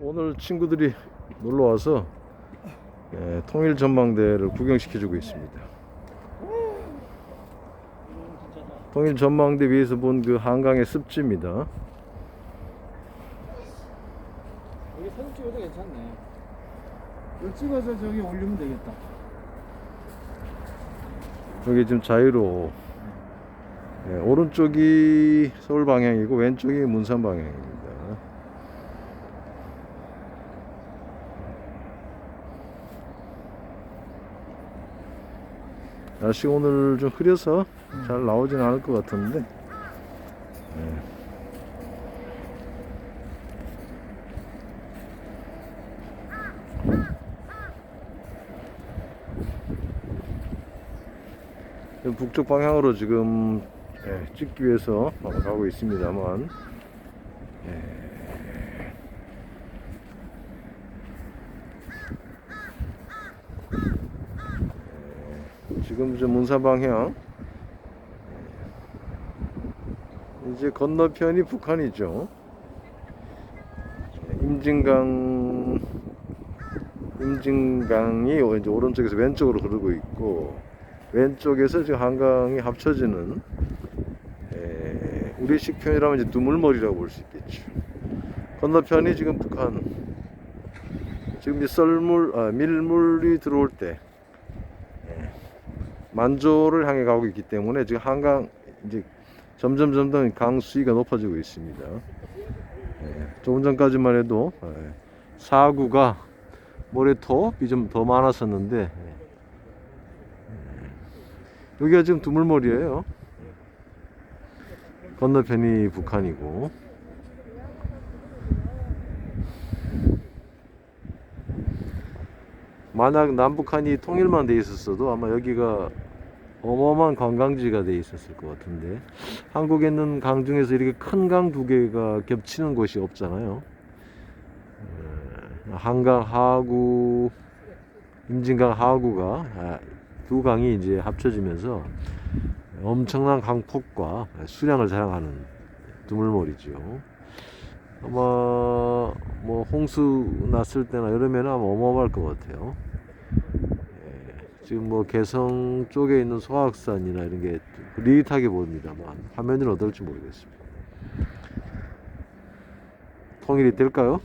오늘 친구들이 놀러 와서 예, 통일 전망대를 구경시켜주고 있습니다. 통일 전망대 위에서 본 그 한강의 습지입니다. 여기 사진 찍어도 괜찮네. 이거 찍어서 저기 올리면 되겠다. 여기 지금 자유로 예, 오른쪽이 서울 방향이고 왼쪽이 문산 방향입니다. 날씨가 오늘 좀 흐려서 잘 나오진 않을 것 같은데 예. 지금 북쪽 방향으로 지금 예, 찍기 위해서 가고 있습니다만 예. 지금 저 문산 방향 예, 이제 건너편이 북한이죠. 예, 임진강 임진강이 이제 오른쪽에서 왼쪽으로 흐르고 있고 왼쪽에서 지금 한강이 합쳐지는 에, 우리식 표현이라면 이제 두물머리라고 볼 수 있겠죠. 건너편이 지금 북한. 지금 이제 썰물, 아, 밀물이 들어올 때 예, 만조를 향해 가고 있기 때문에 지금 한강 이제 점점 점점 강 수위가 높아지고 있습니다. 예, 조금 전까지만 해도 예, 사구가 모래톱이 좀 더 많았었는데 예, 여기가 지금 두물머리예요. 건너편이 북한이고. 만약 남북한이 통일만 돼 있었어도 아마 여기가 어마어마한 관광지가 돼 있었을 것 같은데 한국에 있는 강 중에서 이렇게 큰 강 두 개가 겹치는 곳이 없잖아요. 어, 한강 하구, 임진강 하구가 아, 두 강이 이제 합쳐지면서 엄청난 강폭과 수량을 자랑하는 두물머리죠. 아마 뭐 홍수 났을 때나 이러면 아마 어마어마할 것 같아요. 예, 지금 뭐 개성 쪽에 있는 소악산이나 이런 게 리릿하게 보입니다만 화면은 어떨지 모르겠습니다. 통일이 될까요?